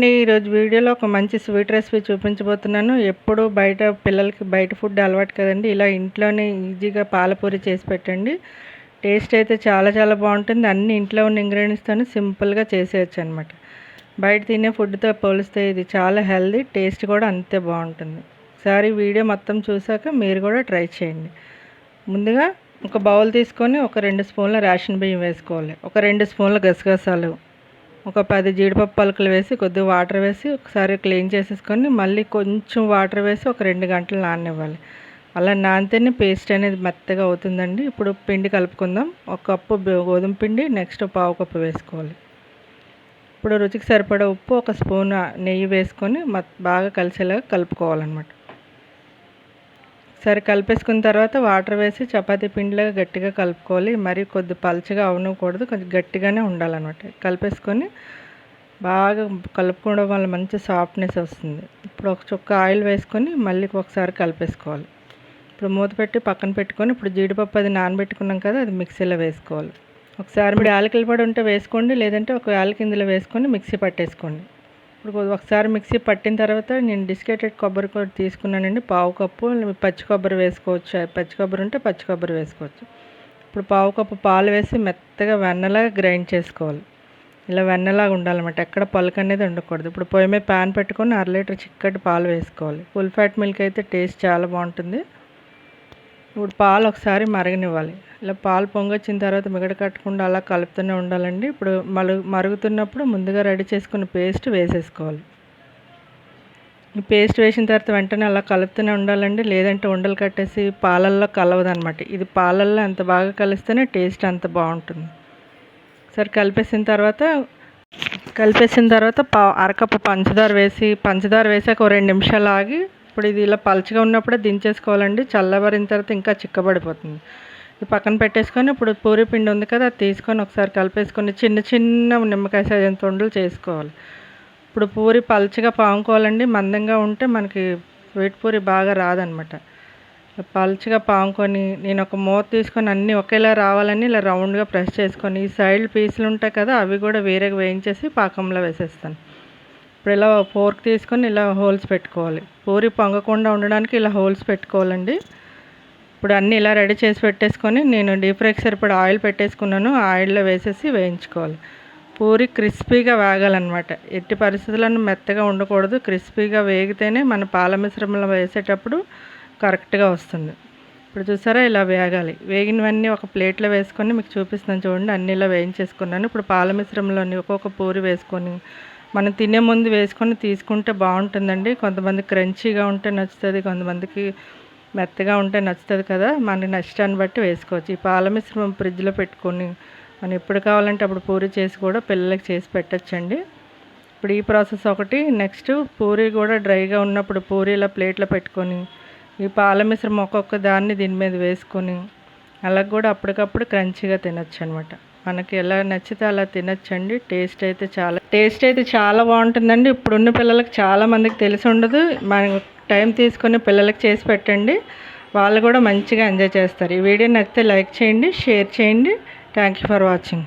అండి ఈరోజు వీడియోలో ఒక మంచి స్వీట్ రెసిపీ చూపించబోతున్నాను. ఎప్పుడు బయట పిల్లలకి బయట ఫుడ్ అలవాటు కదండి. ఇలా ఇంట్లోనే ఈజీగా పాలపూరి చేసి పెట్టండి. టేస్ట్ అయితే చాలా చాలా బాగుంటుంది. అన్ని ఇంట్లో ఉన్న ఇంగ్రీడియంట్స్తోనే సింపుల్గా చేసేయచ్చు అనమాట బయట తినే ఫుడ్తో పోలిస్తే ఇది చాలా హెల్దీ టేస్ట్ కూడా అంతే బాగుంటుంది. ఒకసారి వీడియో మొత్తం చూసాక మీరు కూడా ట్రై చేయండి. ముందుగా ఒక బౌల్ తీసుకొని ఒక రెండు స్పూన్ల రేషన్ బియ్యం వేసుకోవాలి. ఒక రెండు స్పూన్ల గసగసాలు. ఒక పది జీడిపప్పు పలుకులు వేసి కొద్దిగా వాటర్ వేసి ఒకసారి క్లీన్ చేసేసుకొని మళ్ళీ కొంచెం వాటర్ వేసి ఒక రెండు గంటలు నాననివ్వాలి. అలా నానితేనే పేస్ట్ అనేది మెత్తగా అవుతుందండి. ఇప్పుడు పిండి కలుపుకుందాం. ఒక కప్పు గోధుమ పిండి నెక్స్ట్ పావు కప్పు వేసుకోవాలి. ఇప్పుడు రుచికి సరిపడే ఉప్పు ఒక స్పూన్ నెయ్యి వేసుకొని బాగా కలిసేలాగా కలుపుకోవాలన్నమాట. సరే కలిపేసుకున్న తర్వాత వాటర్ వేసి చపాతీ పిండిలాగా గట్టిగా కలుపుకోవాలి. మరి కొద్ది పలచగా అవనకూడదు కొంచెం గట్టిగానే ఉండాలన్నమాట. కలిపేసుకొని బాగా కలుపుకోవడం వల్ల మంచి సాఫ్ట్నెస్ వస్తుంది. ఇప్పుడు ఒక చుక్క ఆయిల్ వేసుకొని మళ్ళీ ఒకసారి కలిపేసుకోవాలి. ఇప్పుడు మూత పెట్టి పక్కన పెట్టుకొని ఇప్పుడు జీడిపప్పు అది నానబెట్టుకున్నాం కదా అది మిక్సీలో వేసుకోవాలి. ఒకసారి మీరు యాలకిల పొడి ఉంటే వేసుకోండి లేదంటే ఒక యాలకిందులో వేసుకొని మిక్సీ పట్టేసుకోండి. ఇప్పుడు ఒకసారి మిక్సీ పట్టిన తర్వాత నేను డిస్కేటెడ్ కొబ్బరి కూడా తీసుకున్నానండి. పావు కప్పు పచ్చి కొబ్బరి వేసుకోవచ్చు. పచ్చి కొబ్బరి ఉంటే పచ్చి కొబ్బరి వేసుకోవచ్చు. ఇప్పుడు పావు కప్పు పాలు వేసి మెత్తగా వెన్నలాగా గ్రైండ్ చేసుకోవాలి. ఇలా వెన్నలాగా ఉండాలన్నమాట. ఎక్కడ పలుకు అనేది ఉండకూడదు. ఇప్పుడు పొయ్యి మీద ప్యాన్ పెట్టుకొని అర లీటర్ చిక్కటి పాలు వేసుకోవాలి. ఫుల్ ఫ్యాట్ మిల్క్ అయితే టేస్ట్ చాలా బాగుంటుంది. ఇప్పుడు పాలు ఒకసారి మరగనివ్వాలి. ఇలా పాలు పొంగొచ్చిన తర్వాత మిగడ కట్టకుండా అలా కలుపుతూనే ఉండాలండి. ఇప్పుడు మరుగు మరుగుతున్నప్పుడు ముందుగా రెడీ చేసుకున్న పేస్ట్ వేసేసుకోవాలి. ఈ పేస్ట్ వేసిన తర్వాత వెంటనే అలా కలుపుతూనే ఉండాలండి. లేదంటే ఉండలు కట్టేసి పాలల్లో కలవదనమాట. ఇది పాలల్లో ఎంత బాగా కలిస్తేనే టేస్ట్ అంత బాగుంటుంది. సరే కలిపేసిన తర్వాత కలిపేసిన తర్వాత పా అరకప్పు పంచదార వేసి పంచదార వేసాక ఒక రెండు నిమిషాలు ఆగి ఇప్పుడు ఇది ఇలా పలుచగా ఉన్నప్పుడే దించేసుకోవాలండి. చల్లబరిన తర్వాత ఇంకా చిక్కబడిపోతుంది. ఇది పక్కన పెట్టేసుకొని ఇప్పుడు పూరి పిండి ఉంది కదా అది తీసుకొని ఒకసారి కలిపేసుకొని చిన్న చిన్న నిమ్మకాయ సైజు తొండలు చేసుకోవాలి. ఇప్పుడు పూరి పలుచగా పాముకోవాలండి. మందంగా ఉంటే మనకి స్వీట్ పూరి బాగా రాదనమాట. పలుచగా పాముకొని నేను ఒక మూత తీసుకొని అన్నీ ఒకేలా రావాలని ఇలా రౌండ్గా ప్రెస్ చేసుకొని ఈ సైడ్ పీసులు ఉంటాయి కదా అవి కూడా వేరేగా వేయించేసి పాకంలో వేసేస్తాను. ఇప్పుడు ఇలా ఫోర్క్ తీసుకొని ఇలా హోల్స్ పెట్టుకోవాలి. పూరి పొంగకుండా ఉండడానికి ఇలా హోల్స్ పెట్టుకోవాలండి. ఇప్పుడు అన్నీ ఇలా రెడీ చేసి పెట్టేసుకొని నేను డీప్ ఫ్రైకి సరిపడా ఆయిల్ పెట్టేసుకున్నాను. ఆయిల్లో వేసేసి వేయించుకోవాలి. పూరి క్రిస్పీగా వేగాలన్నమాట. ఎట్టి పరిస్థితులను మెత్తగా ఉండకూడదు. క్రిస్పీగా వేగితేనే మన పాల మిశ్రమంలో వేసేటప్పుడు కరెక్ట్గా వస్తుంది. ఇప్పుడు చూసారా ఇలా వేగాలి. వేగినవన్నీ ఒక ప్లేట్లో వేసుకొని మీకు చూపిస్తున్నాను చూడండి. అన్నీ ఇలా వేయించేసుకున్నాను. ఇప్పుడు పాల మిశ్రమంలోని ఒక్కొక్క పూరి వేసుకొని మనం తినే ముందు వేసుకొని తీసుకుంటే బాగుంటుందండి. కొంతమంది క్రంచీగా ఉంటే నచ్చుతుంది కొంతమందికి మెత్తగా ఉంటే నచ్చుతుంది కదా. మన నష్టాన్ని బట్టి వేసుకోవచ్చు. ఈ పాల మిశ్రమం ఫ్రిడ్జ్లో పెట్టుకొని మనం ఎప్పుడు కావాలంటే అప్పుడు పూరి చేసి కూడా పిల్లలకి చేసి పెట్టచ్చండి. ఇప్పుడు ఈ ప్రాసెస్ ఒకటి. నెక్స్ట్ పూరి కూడా డ్రైగా ఉన్నప్పుడు పూరి ఇలా ప్లేట్లో పెట్టుకొని ఈ పాల మిశ్రమం ఒక్కొక్క దాన్ని దీని మీద వేసుకొని అలా కూడా అప్పటికప్పుడు క్రంచీగా తినచ్చు అనమాట మనకి ఎలా నచ్చితే అలా తినచ్చండి. టేస్ట్ అయితే చాలా టేస్ట్ అయితే చాలా బాగుంటుందండి. ఇప్పుడున్న పిల్లలకి చాలా మందికి తెలిసి ఉండదు. మన టైం తీసుకొని పిల్లలకి చేసి పెట్టండి. వాళ్ళు కూడా మంచిగా ఎంజాయ్ చేస్తారు. ఈ వీడియో నచ్చితే లైక్ చేయండి షేర్ చేయండి. Thank you for watching.